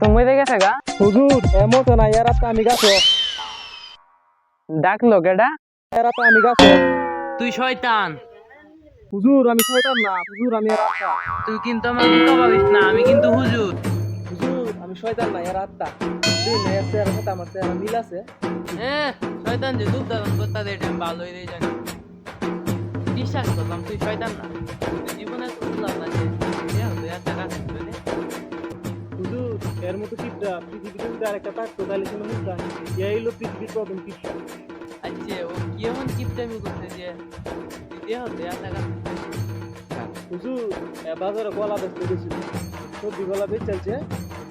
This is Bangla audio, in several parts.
তো মরে গেছে গা হুজুর এমন তো না এরা তো আমি গাছ। ডাকলো কেডা এরা তো আমি গাছ। তুই শয়তান। হুজুর আমি শয়তান না হুজুর আমি এর তুই কিন্তু আমার মুখ ভাবিস না আমি কিন্তু হুজুর। হুজুর আমি শয়তান না এর আত্মা তুই না এর চেহারার সাথে আমার চেহারা মিল আছে। হ্যাঁ শয়তান যে দুধ ধারণ করতে দেয় এটা আমি ভালোই রে জানি। বিশ্বাস করলাম তুই শয়তান না। তুই জীবনে কিপটা পৃথিবীতে যদি আরেকটা থাকতো তাহলে কোনো বুঝতাম এই হলো পৃথিবীর প্রথম কিপটা আচ্ছা ও কি এমন কিপটামি করতে যে তুই দেহ দে একটা কাজ করতে দে। হুজুর এ বাজারে কলা বেচতে গেছিল। সবজি কলা বেচ চলছে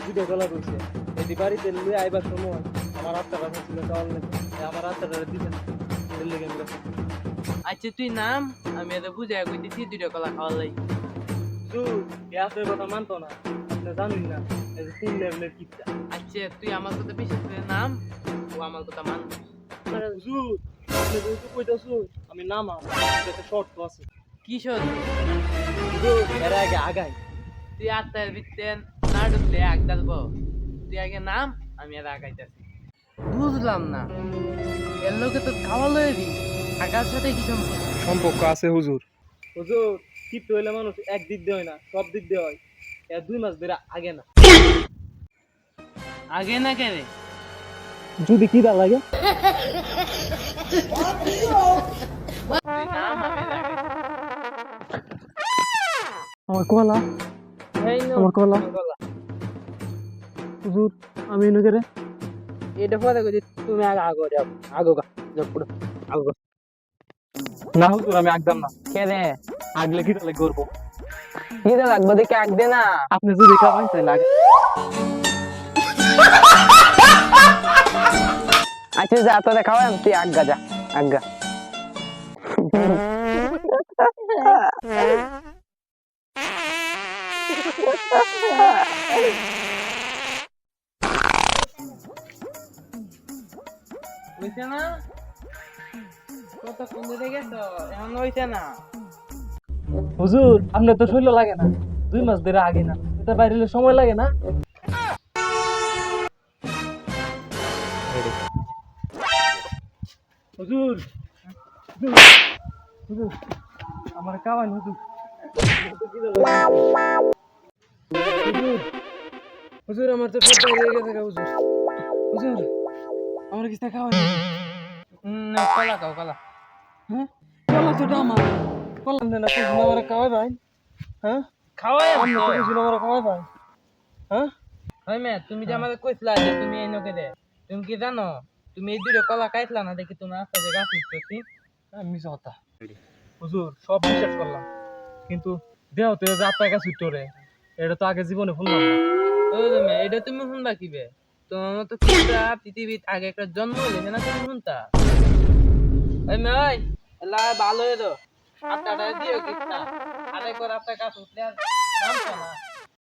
দুটো কলা রয়েছে এটি বাড়িতে নিয়ে আইবার সময় আমার আত্মাটা ছিল চাওয়াল নেই আমার আত্মাটা দিতে এর লেগে আমি আচ্ছা তুই নাম আমি এটা বুঝাই কইতেছি দুইটা কলা খাওয়ার লাগি। হুজুর এ আসলে কথা মানতো না। আপনি জানেন না। তিন লেভেলের কিপটা। আচ্ছা তুই আমার কথা বিশ্বাস করে নাম ও আমার কথা মান হুজুর আপনি যেহেতু কইতাছো আমি নামা একটা শর্ত আছে। হুজুর এর আগে আগাই। তুই আত্মার ভিত্তে না ঢুকলে এক ডালবো তুই আগে নাম আমি আর আগাইতেছি। বুঝলাম না। এর লোকে তো খাওয়া লয়ে দি টাকার সাথে কি সম্পর্ক? সম্পর্ক আছে হুজুর। হুজুর কিপটা হইলে মানুষ এক দিক দিয়ে হয় না সব দিক দিয়ে হয়। এর দুই মাস ধরে আগে না আগে না কে রে যদি কি দা লাগে তুই নাম আমি আর আগাইতাছি। আমার কলা এই নো, আমার কলা গলা। হুজুর আমি এনে করে এটা পরে কইছি তুমি আগে আগো যাও আগো গা যাও পুরো আগো গা। না হুজুর আমি একদম না কে রে আগলে কি তাহলে করব কি লাগবে দেখে আগ দে না। আপনি যদি খাবেন তাহলে আগে আচ্ছা যা তোরে খাওয়াম তুই আজ্ঞা যা আজ্ঞা হইছে না? কত সুন্দর গেছো এখন হইছে না। হুজুর আপনার তো শৈল লাগে না। দুই মাস ধরে আগে না। এটা বাইরে সময় লাগে না। হুজুর হুজুর, আমার কামান হুজুর। হুজুর হুজুর আমার তো সব বাইরে গেছে হুজুর। হুজুর আমার কিছু খাওয়ান না, কলা খাও কলা হ্যাঁ? কলা তো আমার। কলা না না কুসুম আমার খাওয়াই ভাই? হ্যাঁ? খাওয়াই আমি তো কুসুম আমার খাওয়াই ভাই? হ্যাঁ? হয় মে তুমি যে আমাদের কইছিলা যে তুমি এই নকে দে তুমি কি জানো? তুমি এই দুটো কলা খাইছিলা না দেখি তোমার আস্তে যে গাছ উঠতেছি। আমি কথা। হুজুর সব বিশ্বাস করলাম। কিন্তু দেহ তো এটা তো আগে জীবনে শুনলাম না। এটা তুমি শুনবা কিবে? তোমার মতো আগে একটা জন্ম হইলে না তুমি শুনতা? মে ভালো হয়ে আটটা দিও কিটা আরে করে আপনার কাছে উঠলে আর নামতো না।